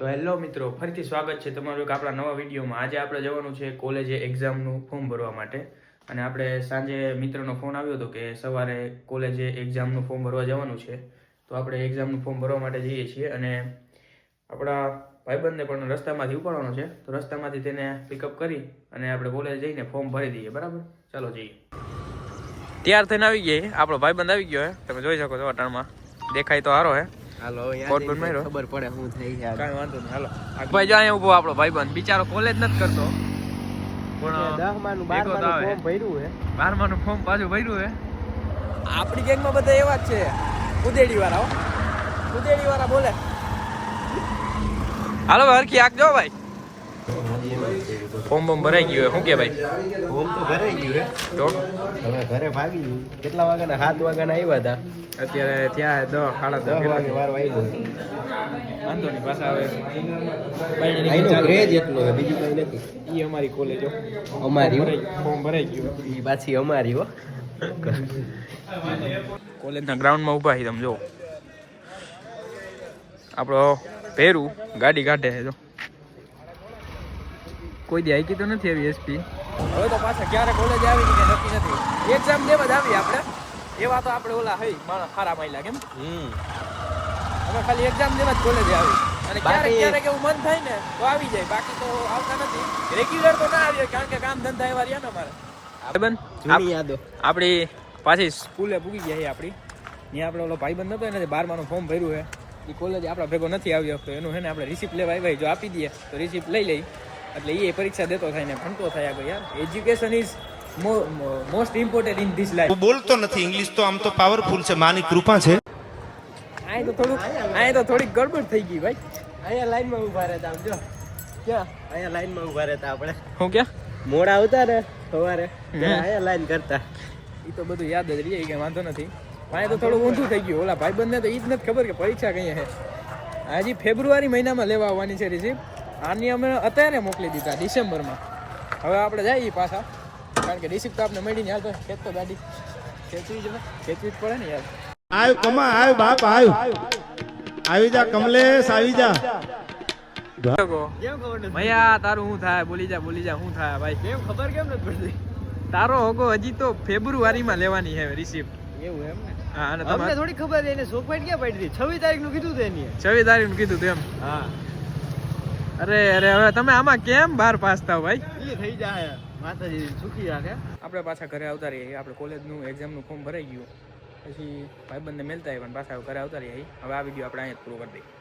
તો હેલો મિત્રો, ફરીથી સ્વાગત છે તમારું એક આપણા નવા વિડીયોમાં. આજે આપણે જવાનું છે કોલેજે એક્ઝામનું ફોર્મ ભરવા માટે. અને આપણે સાંજે મિત્રનો ફોન આવ્યો હતો કે સવારે કોલેજે એક્ઝામનું ફોર્મ ભરવા જવાનું છે. તો આપણે એક્ઝામનું ફોર્મ ભરવા માટે જઈએ છીએ અને આપણા ભાઈબંધને પણ રસ્તામાંથી ઉપાડવાનો છે. તો રસ્તામાંથી તેને પિકઅપ કરી અને આપણે કોલેજ જઈને ફોર્મ ભરી દઈએ. બરાબર? ચાલો જઈએ. તૈયાર થઈને આવી ગઈ. આપણો ભાઈબંધ આવી ગયો હે. તમે જોઈ શકો છો અટાણમાં. દેખાય તો સારો હે. હાલો કોટ? ખબર પડે શું થઈ છે કાઈ વાંધો નહીં હાલો. ભાઈ જો અહીંયા ઊભો આપણો ભાઈબંધ. બિચારો કોલેજ નથી કરતો. પણ દહમાનું ભેગો તો આવે. બારમાનું ફોર્મ ભર્યું હે. બારમાનું ફોર્મ પાછું ભર્યું હે. આપણી ગેંગમાં બધા એવા જ છે. ઉદેડી વાળા હો. ઉદેડી વાળા બોલે. હાલો હરખી આંખ જો ભાઈ. ફોર્મ બોમ ભરાઈ ગયું. શું કે ભાઈ ફોર્મ તો ભરાઈ ગયું હે. તો હવે ઘરે ભાગી ગયું. કેટલા વાગ્યાના? સાત વાગ્યાના આવ્યા હતા. અત્યારે ત્યાં દસ સાડા દસ વાગે વાર ગયું વાંધો નહીં પાછા એટલો છે બીજું કઈ નથી. ઈ અમારી કોલેજો અમારી ફોર્મ ભરાઈ ગયું. એ પાછી અમારી હો. કોલેજના ગ્રાઉન્ડમાં ઊભા છે તમે જો આપણો ભેરું ગાડી કાઢે છે જો. કોઈ દે આઈ તો નથી આવી એસપી હવે તો પાછા ક્યારે કોલેજ આવી કે નક્કી નથી. એક્ઝામ દેવા જ આવી આપણે. એવા તો આપણે ઓલા હઈ માણસ સારા માયલા કેમ? અમે ખાલી એક્ઝામ દેવા જ કોલેજ આવી. અને ક્યારેક ક્યારેક એવું મન થાય ને તો આવી જાય. બાકી તો આવતા નથી. રેગ્યુલર તો ના આવીએ કારણ કે કામ ધંધા એવા રહ્યા ને અમારે. યાદો. આપણી પાછી સ્કૂલે પૂગી ગયા છે આપણી ત્યાં આપણે ઓલો ભાઈબંધ હતો એને બારમાનું ફોર્મ ભર્યું છે એ કોલેજ આપણા ભેગો નથી આવ્યો તો એનું છે ને આપણે રિસિપ્ટ લેવા આવ્યા જો આપી દઈએ તો રિસિપ્ટ લઈ લઈ. એટલે એ પરીક્ષા દેતો થાય ને ભણતો થાય આગળ યાર. Education is most important in this life બોલતો નથી ઇંગ્લિશ તો આમ તો પાવરફુલ છે માની કૃપા છે. આય તો થોડું અહીં તો થોડીક ગડબડ થઈ ગઈ ભાઈ. અહીંયા લાઈનમાં ઊભા રહેતા આમ જો. ક્યાં? અહીંયા લાઈનમાં ઊભા રહેતા આપણે. હું ક્યાં? મોડા આવતા ને સવારે. અહીંયા લાઈન કરતા. એ તો બધું યાદ જ રહી કે વાંધો નથી. અહીં તો થોડું ઊંધું થઈ ગયું. ઓલા ભાઈબંધને તો એ જ નથી ખબર કે પરીક્ષા કઈ છે હજી ફેબ્રુઆરી મહિનામાં લેવા આવવાની છે રિસિપ્ટ આની અમે અત્યારે મોકલી દીધા ડિસેમ્બરમાં. હવે આપણે જઈએ પાછા. કારણ કે રિસિપ્ટ તો આપણે મળીને હાલ તો ગાડી. ખેતવી જ ખેતવી જ પડે ને યાર. આવ્યું કમા આવ્યું બાપ આવ્યું આવી જા કમલેશ આવી જા. કેમ ભૈયા તારું શું થાય? બોલી જા બોલી જા શું થાય ભાઈ? કેમ ખબર કેમ નથી પડતી? તારો હોગો હજી તો ફેબ્રુઆરીમાં લેવાની છે રિસિપ્ટ એવું એમ ને? હા અને અમને થોડી ખબર એને સોફાઈટ ક્યાં પડી હતી છવ્વીસ તારીખનું કીધું હતું એની છવ્વીસ તારીખનું કીધું તેમ હા. અરે અરે હવે તમે આમાં કેમ બાર પાસ થાવ ભાઈ? એ થઈ જાય. માતાજી સુખી રાખે આપણે પાછા ઘરે આવતા રહીએ. આપણે કોલેજનું એક્ઝામનું ફોર્મ ભરાઈ ગયું. પછી ભાઈબંધને મેલતા આવ્યા પાછા ઘરે આવતા રહીએ. હવે આ વીડિયો આપણે અહીંયા પૂરો કરી દઈએ.